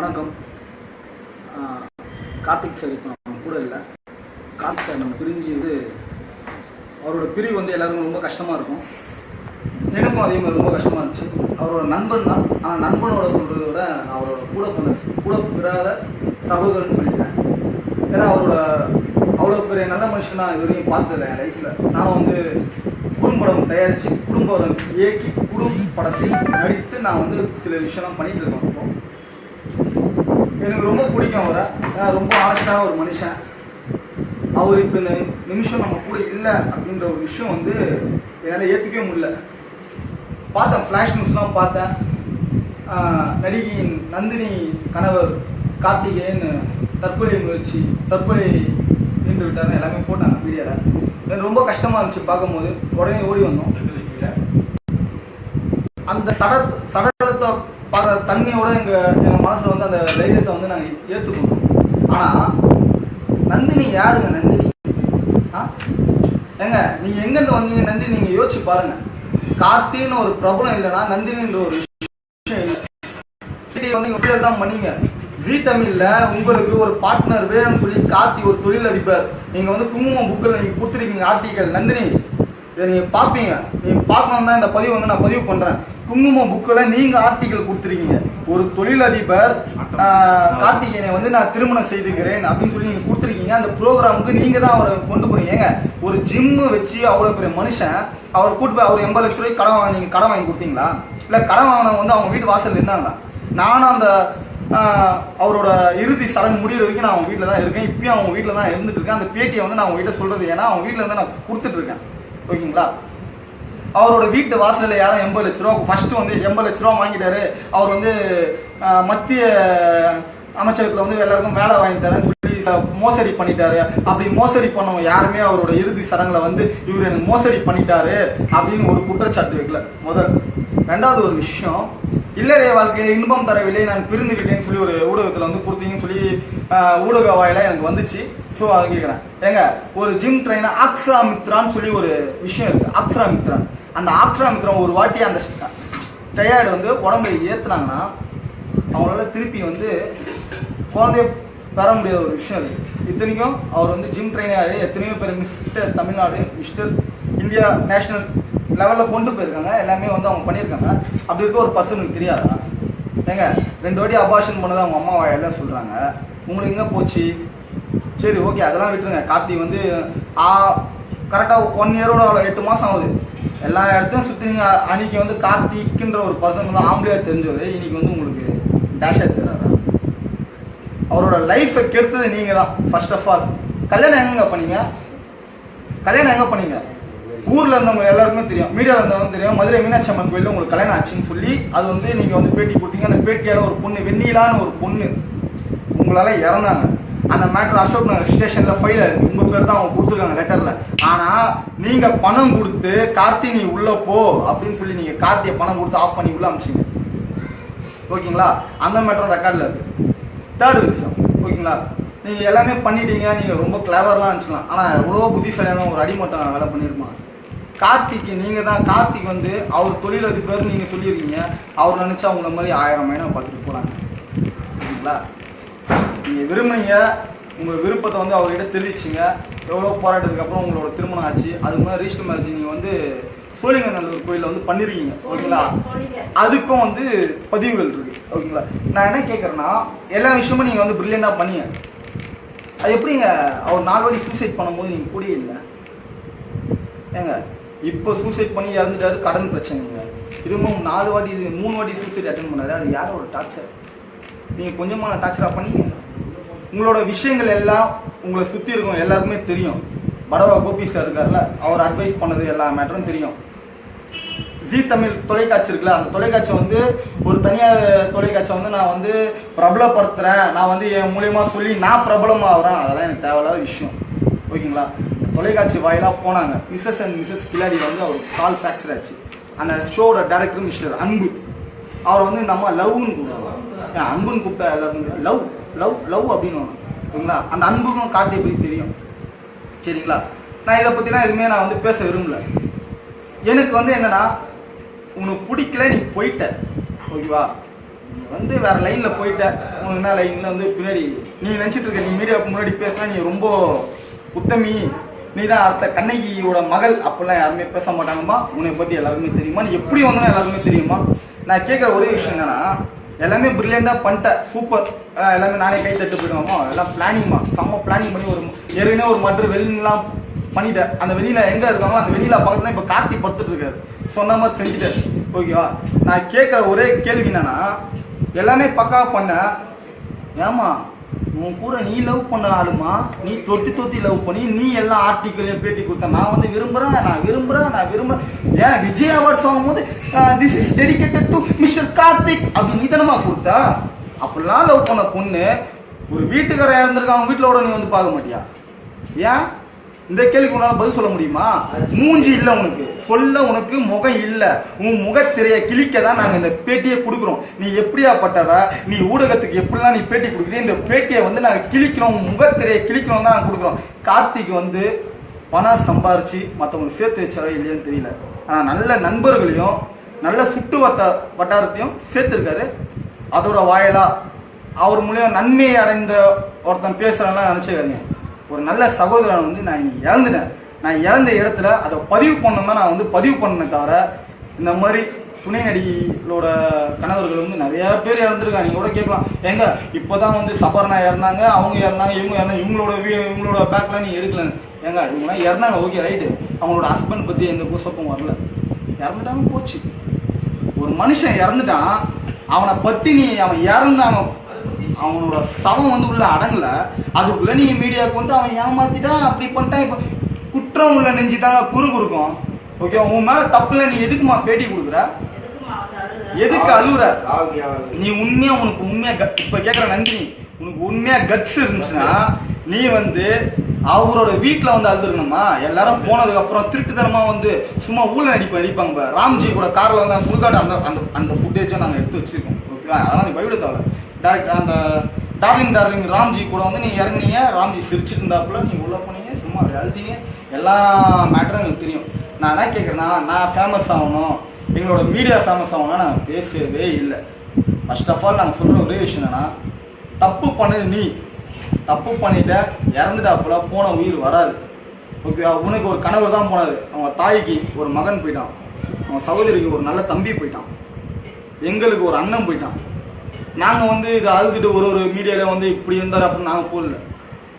வணக்கம். கார்த்திக் சார் இப்போ நம்ம கூட இல்லை. கார்த்திக் சார் நம்ம பிரிஞ்சு இது அவரோட பிரிவு வந்து எல்லாருக்கும் ரொம்ப கஷ்டமாக இருக்கும். எனக்கும் அதே மாதிரி ரொம்ப கஷ்டமாக இருந்துச்சு. அவரோட நண்பன் தான். ஆனால் நண்பனோட சொல்கிறத விட நான் அவரோட கூட பிறந்த கூட பிறாத சகோதரன் சொல்லிக்கிறேன் ஏன்னா அவரோட அவ்வளோ பெரிய நல்ல மனுஷன் நான் இது வரையும் பார்த்ததில்ல என் லைஃப்பில் நானும் வந்து குறும்படம் தயாரித்து குடும்பம் இயக்கி குடும்ப படத்தை நடித்து நான் வந்து சில விஷயம்லாம் பண்ணிகிட்டு இருக்கேன் எனக்கு ரொம்ப பிடிக்கும் அவரை. ரொம்ப ஆனஸ்டான ஒரு மனுஷன். அவர் இப்போ இந்த நிமிஷம் நம்ம கூட இல்லை அப்படின்ற ஒரு விஷயம் வந்து என்னால் ஏற்றுக்கவே முடியல. பார்த்தேன் ஃப்ளாஷ் நியூஸ்லாம் பார்த்தேன். நடிகையின் நந்தினி கணவர் கார்த்திகேயன் தற்கொலை முயற்சி தற்கொலை நின்று விட்டார்னு எல்லாமே போட்டாங்க வீடியோவில் எனக்கு ரொம்ப கஷ்டமாக இருந்துச்சு பார்க்கும்போது. உடனே ஓடி வந்தோம். அந்த சட சட பார்க்குற தன்மையோட எங்கள் எங்கள் மனசில் வந்து அந்த தைரியத்தை வந்து நாங்கள் ஏற்றுக்கணும் ஆனால் நந்தினி யாருங்க நந்தினி? ஆ? ஏங்க நீங்கள் எங்கேருந்து வந்தீங்க நந்தினி? நீங்கள் யோசிச்சு பாருங்க. கார்த்தின்னு ஒரு பிரபலம் இல்லைன்னா நந்தினின்ற ஒரு விஷயம் இல்லை. வந்து நீங்கள் தான் பண்ணீங்க. ஜி தமிழ்ல உங்களுக்கு ஒரு பார்ட்னர் வேணும்னு சொல்லி கார்த்தி ஒரு தொழிலதிபர். நீங்கள் வந்து குங்குமம் புக்கில் நீங்கள் கொடுத்துருக்கீங்க ஆர்டிக்கல் நந்தினி இதை நீங்கள் பார்ப்பீங்க. நீங்கள் பார்க்கணும் தான் இந்த பதிவு வந்து நான் பதிவு பண்ணுறேன் குங்குமம் புக்கில் நீங்கள் ஆர்டிக்கல் கொடுத்துருக்கீங்க. ஒரு தொழிலதிபர் கார்த்திகேயனை வந்து நான் திருமணம் செய்துக்கிறேன் அப்படின்னு சொல்லி நீங்கள் கொடுத்துருக்கீங்க. அந்த ப்ரோக்ராமுக்கு நீங்கள் தான் அவரை கொண்டு போகிறீங்க ஏங்க ஒரு ஜிம்மு வச்சு அவ்வளோ பெரிய மனுஷன் அவர் கூட்டு போய் அவர் எண்பது லட்ச ரூபாய்க்கு கடன் வாங்க நீங்கள் கடன் வாங்கி கொடுத்தீங்களா? இல்லை கடன் வாங்கினவங்க வந்து அவங்க வீட்டு வாசல் நின்னாங்களா நானும் அந்த அவரோட இறுதி சடங்கு முடிகிற வரைக்கும் நான் அவங்க வீட்டில் தான் இருக்கேன். இப்பயும் அவங்க வீட்டில் தான் இருந்துட்டு இருக்கேன். அந்த பேட்டியை வந்து நான் அவங்க வீட்டில் சொல்கிறது ஏன்னா அவங்க வீட்டில் இருந்து நான் கொடுத்துட்ருக்கேன் ஓகேங்களா? அவரோட வீட்டு வாசலில் யாரும் எண்பது லட்ச ரூபா ஃபர்ஸ்ட் வந்து எண்பது லட்ச ரூபா வாங்கிட்டாரு. அவர் வந்து மத்திய அமைச்சகத்தில் வந்து எல்லாருக்கும் வேலை வாங்கி தரேன்னு சொல்லி ச- மோசடி பண்ணிட்டாரு. அப்படி மோசடி பண்ணவங்க யாருமே அவரோட இறுதி சடங்குல வந்து இவர் எனக்கு மோசடி பண்ணிட்டாரு அப்படின்னு ஒரு குற்றச்சாட்டு வைக்கல. முதல். ரெண்டாவது ஒரு விஷயம் இல்லறைய வாழ்க்கையில இன்பம் தரவில்லை நான் பிரிந்துக்கிட்டேன்னு சொல்லி ஒரு ஊடகத்தில் வந்து கொடுத்தீங்கன்னு சொல்லி ஊடக வாயில எனக்கு வந்துச்சு. ஸோ அதை கேட்குறேன் ஏங்க ஒரு ஜிம் ட்ரெயினர் ஆக்ஸா மித்ரான்னு சொல்லி ஒரு விஷயம் இருக்கு. ஆக்ஸா மித்ரான் அந்த ஆக்ஸா மித்ரான் ஒரு வாட்டி அந்த டயர்டு வந்து உடம்பை ஏத்துனாங்கன்னா அவங்களால திருப்பி வந்து குழந்தைய பெற முடியாத ஒரு விஷயம் இருக்கு. இத்தனைக்கும் அவர் வந்து ஜிம் ட்ரைனர் எத்தனையோ பேர் mister Tamil Nadu mister India national லெவலில் கொண்டு போயிருக்காங்க. எல்லாமே வந்து அவங்க பண்ணியிருக்காங்க. அப்படி இருக்க ஒரு பர்சனுக்கு தெரியாதா? ஏங்க ரெண்டு வாட்டி அபார்ஷன் பண்ணதை அவங்க அம்மா வாயெல்லாம் சொல்கிறாங்க உங்களுக்கு எங்கே போச்சு? சரி ஓகே அதெல்லாம் விட்டுருங்க. கார்த்தி வந்து கரெக்டாக ஒன் இயரோட அவ்வளோ எட்டு மாதம் ஆகுது. எல்லா இடத்தையும் சுற்றி நீங்கள் அன்னைக்கு வந்து கார்த்திக்குன்ற ஒரு பர்சன் வந்து ஆம்பளையாக தெரிஞ்சவர் இன்னைக்கு வந்து உங்களுக்கு டேஷாக தெரியாது? அவரோட லைஃப்பை கெடுத்தது நீங்கள் தான் ஃபர்ஸ்ட் ஆஃப் ஆல் கல்யாணம் எங்கே பண்ணீங்க? கல்யாணம் எங்கே பண்ணீங்க? ஊரில் இருந்தவங்க எல்லாருக்குமே தெரியும். மீடியாவில் இருந்தவங்க தெரியும். மதுரை மீனாட்சி அம்மன் கோயிலில் உங்களுக்கு கல்யாணம் ஆச்சுன்னு சொல்லி அது வந்து நீங்கள் வந்து பேட்டி போட்டீங்க அந்த பேட்டியால் ஒரு பொண்ணு வெண்ணிலான்னு ஒரு பொண்ணு உங்களால் இறந்தாங்க. அந்த மேட்ரு அசோக் நகர் ஸ்டேஷனில் ஃபைல் ஆயிருக்கு உங்கள் பேர் தான் அவங்க கொடுத்துருக்காங்க லெட்டரில் ஆனால் நீங்கள் பணம் கொடுத்து கார்த்தி நீ உள்ளே போ அப்படின்னு சொல்லி நீங்கள் கார்த்தியை பணம் கொடுத்து ஆஃப் பண்ணி உள்ளே அமிச்சிங்க ஓகேங்களா? அந்த மேட்டரும் ரெக்கார்டில் இருக்கு. தேர்டு விஷயம். ஓகேங்களா? நீங்கள் எல்லாமே பண்ணிட்டீங்க. நீங்கள் ரொம்ப கிளவர்லாம் நினச்சிக்கலாம் ஆனால் எவ்வளோ புத்திசாலியான ஒரு அடிமட்டம் வேலை பண்ணியிருப்பான் கார்த்திக்கு நீங்கள் தான் கார்த்திக் வந்து அவர் தொழிலதிபர் நீங்கள் சொல்லியிருக்கீங்க. அவர் நினச்சா உங்களை மாதிரி ஆயிரம் மைனா பார்த்துட்டு போகிறாங்க ஓகேங்களா நீங்கள் விரும்புனீங்க உங்கள் விருப்பத்தை வந்து அவர்கிட்ட தெரிவிச்சிங்க. எவ்வளோ போராட்டத்துக்கு அப்புறம் உங்களோட திருமணம் ஆச்சு. அது மாதிரி ரீசன் மேரேஜ் நீங்கள் வந்து சோழிங்கநல்லூர் கோயிலில் வந்து பண்ணிருக்கீங்க. ஓகேங்களா? அதுக்கும் வந்து பதிவுகள் இருக்கு. ஓகேங்களா? நான் என்ன கேட்குறேன்னா எல்லா விஷயமும் நீங்கள் வந்து ப்ரில்லியண்டாக பண்ணீங்க. அது எப்படிங்க? அவர் நாலு வாட்டி சூசைட் பண்ணும்போது நீங்கள் கூடிய இல்லை. ஏங்க? இப்போ சூசைட் பண்ணி இறந்துட்டாரு கடன் பிரச்சனைங்க. இதுவும் நாலு வாட்டி மூணு வாட்டி சூசைட் அட்டன் பண்ணாரு. அது யாரோட டார்ச்சர் நீங்கள் கொஞ்சமான டார்ச்சராக பண்ணீங்க. உங்களோட விஷயங்கள் எல்லாம் உங்களை சுற்றி இருக்கும் எல்லாருக்குமே தெரியும். படவா கோபி சார் இருக்கார்ல அவர் அட்வைஸ் பண்ணது எல்லா மேட்டரும் தெரியும். ஜி தமிழ் தொலைக்காட்சி இருக்குல்ல அந்த தொலைக்காட்சி வந்து ஒரு தனியார் தொலைக்காட்சியை வந்து நான் வந்து பிரபலப்படுத்துகிறேன் நான் வந்து என் மூலியமாக சொல்லி நான் பிரபலமாகிறேன். அதெல்லாம் எனக்கு தேவையில்லாத விஷயம். ஓகேங்களா? தொலைக்காட்சி வாயிலாக போனாங்க. மிஸ்ஸஸ் அண்ட் மிஸ்ஸஸ் கில்லாடி வந்து அவர் கால் ஃப்ராக்சர் ஆச்சு. அந்த ஷோவோட டேரக்டர் மிஸ்டர் அன்பு. அவர் வந்து இந்த அம்மா லவ்னு கூப்பிடுவாங்க. ஏன் அன்புன்னு கூப்பிட்டா எல்லாருக்கும் லவ் லவ் லவ் அப்படின்னு ஓகேங்களா அந்த அன்புக்கும் கார்த்தியை பற்றி தெரியும். சரிங்களா? நான் இதை பற்றிலாம் எதுவுமே நான் வந்து பேச விரும்பல. எனக்கு வந்து என்னன்னா உனக்கு பிடிக்கல நீ போயிட்ட. ஓகேவா? நீ வந்து வேறு லைனில் போயிட்ட. உனக்கு என்ன லைனில் வந்து பின்னாடி நீ நினச்சிட்டு இருக்க நீ மீடியாவுக்கு முன்னாடி பேசுனா நீ ரொம்ப உத்தமி. நீ தான் அடுத்த கண்ணகியோட மகள் அப்படிலாம் யாருமே பேச மாட்டாங்கம்மா. உன்னை பற்றி எல்லாருக்குமே தெரியுமா? நீ எப்படி வந்தா எல்லாருக்குமே தெரியுமா? நான் கேட்குற ஒரே விஷயம் என்னன்னா எல்லாமே பிரில்லியண்டாக பண்ணிட்டேன் சூப்பர் எல்லாமே நானே கை தட்டு போயிடுவோமா எல்லாம் பிளானிங்மா செம்ம பிளானிங் பண்ணி ஒரு ஏற்கனவே ஒரு மற்ற வெளிலாம் பண்ணிட்டேன் அந்த வெளியில் எங்கே இருக்காங்களோ அந்த வெளியில் பக்கத்துல இப்போ கார்த்தி படுத்துட்டு இருக்காரு. சொன்ன மாதிரி செஞ்சுட்டாரு ஓகேவா நான் கேட்குற ஒரே கேள்வி என்னன்னா எல்லாமே பக்காவாக பண்ண ஏமா உன் கூட நீ லவ் பண்ண ஆளுமா? நீ தொத்தி தொத்தி லவ் பண்ணி நீ எல்லா ஆர்டிக்கலையும் பேட்டி கொடுத்த. நான் வந்து விரும்புறேன் நான் விரும்புறேன் நான் விரும்புறேன். ஏன் விஜய் அவார்ட்ஸ் ஆகும்போது this is dedicated to mister Karthik அப்படின்னு நீ கொடுத்தா? அப்படிலாம் லவ் பண்ண பொண்ணு ஒரு வீட்டுக்காரன் இறந்துருக்க அவன் வீட்டில் நீ வந்து பார்க்க மாட்டியா? ஏன்? இந்த கேள்விக்கு உன்னால பதில் சொல்ல முடியுமா? மூஞ்சி இல்ல உனக்கு. சொல்ல உனக்கு முகம் இல்ல. உன் முகத்திரைய கிழிக்க தான் நாங்க இந்த பேட்டியை கொடுக்குறோம். நீ எப்படியாப்பட்டவ நீ ஊடகத்துக்கு எப்படிலாம் நீ பேட்டி கொடுக்குறீ இந்த பேட்டியை வந்து நாங்க கிழிக்கிறோம் உன் முகத்திரையை கிழிக்கிறோம் தான் நாங்க கொடுக்குறோம். கார்த்திக் வந்து பணம் சம்பாரிச்சு மற்றவங்களுக்கு சேர்த்து வச்சாரோ இல்லையான்னு தெரியல. ஆனா நல்ல நண்பர்களையும் நல்ல சுட்டு வட்ட வட்டாரத்தையும் சேர்த்துருக்காரு. அதோட வாயிலா அவர் மூலியம் நன்மையை அடைந்த ஒருத்தன் பேசுறான்லாம் நினைச்சுக்காதீங்க. ஒரு நல்ல சகோதரன் வந்து நான் இன்னைக்கு இழந்துட்டேன் நான் இழந்த இடத்துல அதை பதிவு பண்ணணும் தான் நான் வந்து பதிவு பண்ணேன் தவிர இந்த மாதிரி துணை நடிகளோட கணவர்கள் வந்து நிறைய பேர் இறந்துருக்காங்க. நீங்கள் கூட கேட்கலாம். ஏங்க இப்போதான் வந்து சபர்ணா இறந்தாங்க அவங்க இறந்தாங்க இவங்க இறந்தாங்க இவங்களோட இவங்களோட பேக்கில் நீ எடுக்கல ஏங்க இவங்கலாம் இறந்தாங்க. ஓகே ரைட்டு அவங்களோட ஹஸ்பண்ட் பற்றி எந்த குசப்பும் வரல. இறந்துட்டாங்க போச்சு. ஒரு மனுஷன் இறந்துட்டான். அவனை பற்றி நீ அவன் இறந்தாங்க அவனோட சவம் வந்து உள்ள அடங்கல. அதுக்குள்ள நீ மீடியாவுக்கு வந்து அவன் ஏமாத்திட்டான் அப்படி பண்ணிட்டான் இப்ப குற்றம் உள்ள நெஞ்சு தாங்க குறு குறுக்கும் ஓகே உன் மேல தப்புல நீ எதுக்குமா பேட்டி கொடுக்குற? எதுக்கு அழுகுற நீ உண்மையா உனக்கு உண்மையா இப்ப கேக்குற நந்தினி உனக்கு உண்மையா கட்ஸ் இருந்துச்சுன்னா நீ வந்து அவரோட வீட்ல வந்து அழுதுருக்கணுமா? எல்லாரும் போனதுக்கு அப்புறம் திருட்டுத்தனமா வந்து சும்மா ஊழ நடிப்பு நடிப்பாங்க பாரு. ராம்ஜி கூட கார்ல வந்து சுடுகாடு அந்த அந்த அந்த ஃபுட்டேஜை நாங்க எடுத்து வச்சிருக்கோம். ஓகேவா அதெல்லாம் நீ பயவிட தேவை டேரக்ட் அந்த டார்லிங் டார்லிங் ராம்ஜி கூட வந்து நீ இறங்குனீங்க. ராம்ஜி சிரிச்சிட்டு இருந்தாப்புல நீ உள்ள போனீங்க சும்மா அப்படி எல்லா மேட்டரும் எனக்கு தெரியும். நான் என்ன கேட்குறேன்னா நான் ஃபேமஸ் ஆகணும். எங்களோட மீடியா ஃபேமஸ் ஆகணும்னா நாங்கள் பேசவே இல்லை. ஃபர்ஸ்ட் ஆஃப் ஆல் நாங்கள் சொல்கிற ஒரே விஷயம் என்னன்னா தப்பு பண்ணது நீ. தப்பு பண்ணிட்ட இறந்துட்டாப்புல போன உயிர் வராது. ஓகே உனக்கு ஒரு கணவர் தான் போனது அவங்க தாய்க்கு ஒரு மகன் போயிட்டான். அவன் சகோதரிக்கு ஒரு நல்ல தம்பி போயிட்டான். எங்களுக்கு ஒரு அண்ணன் போயிட்டான். நாங்கள் வந்து இதை அழுதுட்டு ஒரு ஒரு மீடியாவில் வந்து இப்படி இருந்தார் அப்படின்னு நாங்கள் போடல.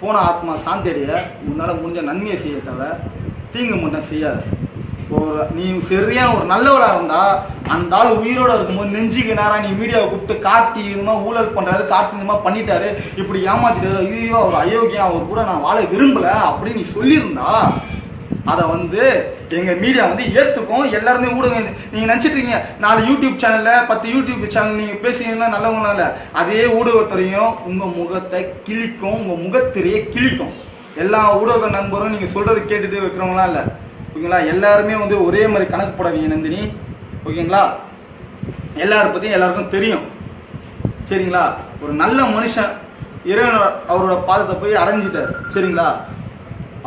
போன ஆத்மா சாந்தேரிய உன்னால் முடிஞ்ச நன்மையை செய்ய தவிர தீங்கு மட்டும் செய்யாது. ஒரு நீ சரியான ஒரு நல்லவளாக இருந்தால் அந்த ஆள் உயிரோட இருக்கும்போது நெஞ்சுக்கு நேரம் நீ மீடியாவை கூப்பிட்டு கார்த்தி இது ஊழல் பண்ணுறாரு கார்த்தி இந்த பண்ணிட்டாரு இப்படி ஏமாத்திட்டாரு. ஐயோ அவர் அயோக்கியம் அவர் கூட நான் வாழ விரும்பலை அப்படின்னு நீ சொல்லியிருந்தா அதை வந்து எங்கள் மீடியா வந்து ஏற்றுக்கும் எல்லாருமே ஊடகம் நீங்கள் நினச்சிட்டு இருக்கீங்க நாலு யூடியூப் சேனலில் பத்து யூடியூப் சேனல் நீங்கள் பேசுனீங்கன்னா நல்லவங்களும் இல்லை. அதே ஊடகத்துறையும் உங்கள் முகத்தை கிழிக்கும் உங்கள் முகத்திரையை கிழிக்கும். எல்லா ஊடக நண்பரும் நீங்கள் சொல்கிறது கேட்டுட்டு வைக்கிறவங்களாம் இல்லை. ஓகேங்களா? எல்லாருமே வந்து ஒரே மாதிரி கணக்கு போடாதீங்க நந்தினி. ஓகேங்களா? எல்லார பற்றியும் எல்லாருக்கும் தெரியும். சரிங்களா? ஒரு நல்ல மனுஷன் இறைவன் அவரோட பாதத்தை போய் அடைஞ்சிட்டார். சரிங்களா?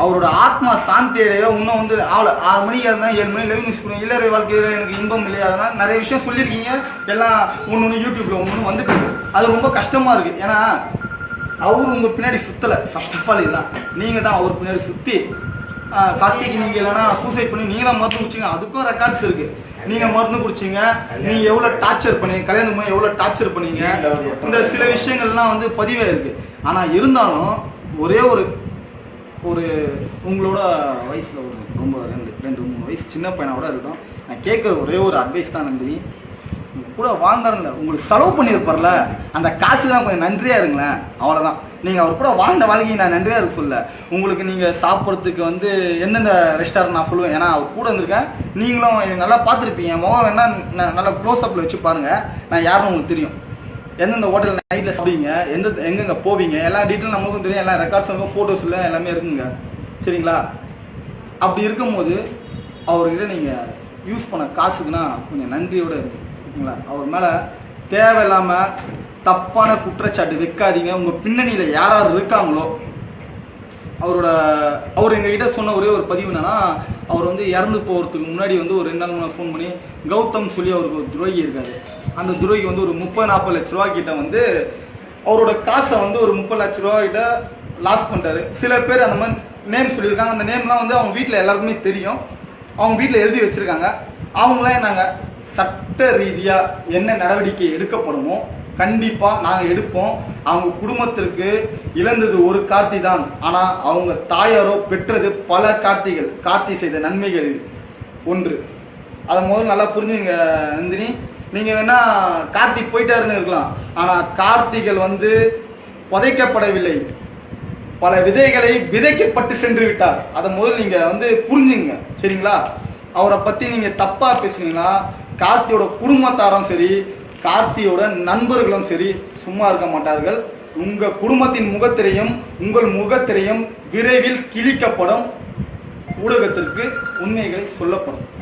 அவரோட ஆத்மா சாந்தி அடைய இன்னும் வந்து ஆளு ஆறு மணிக்கு இருந்தால் ஏழு மணி லைவ் நியூஸ் பண்ணுங்க இல்லறை வாழ்க்கையில் எனக்கு இன்பம் இல்லையா? அதனால் நிறைய விஷயம் சொல்லியிருக்கீங்க. எல்லாம் ஒன்று ஒன்று யூடியூப்பில் ஒன்று ஒன்று வந்துட்டு அது ரொம்ப கஷ்டமாக இருக்குது ஏன்னா அவர் உங்கள் பின்னாடி சுற்றலை ஃபர்ஸ்ட் ஆஃப் ஆல் இதுதான். நீங்கள் தான் அவர் பின்னாடி சுற்றி கார்த்திக் நீங்கள் இல்லைன்னா சூசைட் பண்ணி நீங்களாம் தான் மருந்து குடிச்சீங்க. அதுக்கும் ரெக்கார்ட்ஸ் இருக்குது நீங்க மருந்து குடிச்சீங்க. நீங்கள் எவ்வளவு டார்ச்சர் பண்ணீங்க? கல்யாணம் பண்ணி எவ்வளவு டார்ச்சர் பண்ணீங்க? இந்த சில விஷயங்கள்லாம் வந்து பதிவாக இருக்குது ஆனா இருந்தாலும் ஒரே ஒரு ஒரு உங்களோட வயசில் ஒரு ரொம்ப ரெண்டு ரெண்டு மூணு வயசு சின்ன பையனோட இருக்கும் நான் கேட்குற ஒரே ஒரு அட்வைஸ் தான் நம்பி கூட வாழ்ந்தாருல உங்களுக்கு செலவு பண்ணியிருப்பார்ல அந்த காசு தான் கொஞ்சம் நன்றியாக இருங்களேன். அவ்வளோதான் நீங்கள் அவர் கூட வாழ்ந்த வாழ்க்கையை நான் நன்றியாக இருக்க சொல்ல. உங்களுக்கு நீங்கள் சாப்பிட்றதுக்கு வந்து எந்தெந்த ரெஸ்டாரண்ட் நான் சொல்லுவேன். ஏன்னா அவர் கூட இருந்திருக்கேன். நீங்களும் நல்லா பார்த்துருப்பீங்க. முகம் வேணால் ந- நல்லா க்ளோஸ் வச்சு பாருங்கள் நான் யாருன்னு உங்களுக்கு தெரியும். எந்தெந்த ஹோட்டல் நைட்டில் சாப்பிடுவீங்க எந்த எங்கெங்க போவீங்க எல்லா டீட்டெயில் நம்மளுக்கும் தெரியும் எல்லா ரெக்கார்ட்ஸ் இருக்கும் ஃபோட்டோஸ் இல்லை எல்லாமே இருக்குங்க. சரிங்களா? அப்படி இருக்கும்போது அவர்கிட்ட நீங்கள் யூஸ் பண்ண காசுக்குன்னா கொஞ்சம் நன்றியோட இருக்குங்களா அவர் மேலே தேவையில்லாமல் தப்பான குற்றச்சாட்டு வைக்காதீங்க. உங்கள் பின்னணியில் யார் யார் இருக்காங்களோ அவரோட அவர் எங்ககிட்ட சொன்ன ஒரே ஒரு பதிவு என்னன்னா அவர் வந்து இறந்து போகிறதுக்கு முன்னாடி வந்து ஒரு ரெண்டு நாள் ஃபோன் பண்ணி கௌதம் சொல்லி அவருக்கு ஒரு துரோகி இருக்காரு. அந்த துரோகி வந்து ஒரு முப்பது நாற்பது லட்ச ரூபா கிட்ட வந்து அவரோட காசை வந்து ஒரு முப்பது லட்ச ரூபா கிட்ட லாஸ் பண்ணிட்டாரு. சில பேர் அந்த மாதிரி நேம் சொல்லியிருக்காங்க. அந்த நேம்லாம் வந்து அவங்க வீட்டில் எல்லாருக்குமே தெரியும். அவங்க வீட்டில் எழுதி வச்சிருக்காங்க. அவங்களாம் நாங்கள் சட்ட ரீதியாக என்ன நடவடிக்கை எடுக்கப்படுமோ கண்டிப்பாக நாங்கள் எடுப்போம். அவங்க குடும்பத்திற்கு இழந்தது ஒரு கார்த்தி தான். ஆனால் அவங்க தாயாரோ பெற்றது பல கார்த்திகள். கார்த்தி செய்த நன்மைகள் ஒன்று. அதை முதல்ல நல்லா புரிஞ்சுங்க நந்தினி. நீங்கள் வேணா கார்த்திக் போயிட்டாருன்னு இருக்கலாம். ஆனால் கார்த்திகள் வந்து புதைக்கப்படவில்லை. பல விதைகளை விதைக்கப்பட்டு சென்று விட்டார். அதை முதல் நீங்க வந்து புரிஞ்சுங்க. சரிங்களா? அவரை பத்தி நீங்க தப்பா பேசுனீங்கன்னா கார்த்தியோட குடும்பத்தாரும் சரி கார்த்தியோட நண்பர்களும் சரி சும்மா இருக்க மாட்டார்கள். உங்க குடும்பத்தின் முகத்திரையும் உங்கள் முகத்திரையும் விரைவில் கிழிக்கப்படும். ஊடகத்திற்கு உண்மைகளை சொல்லப்படும்.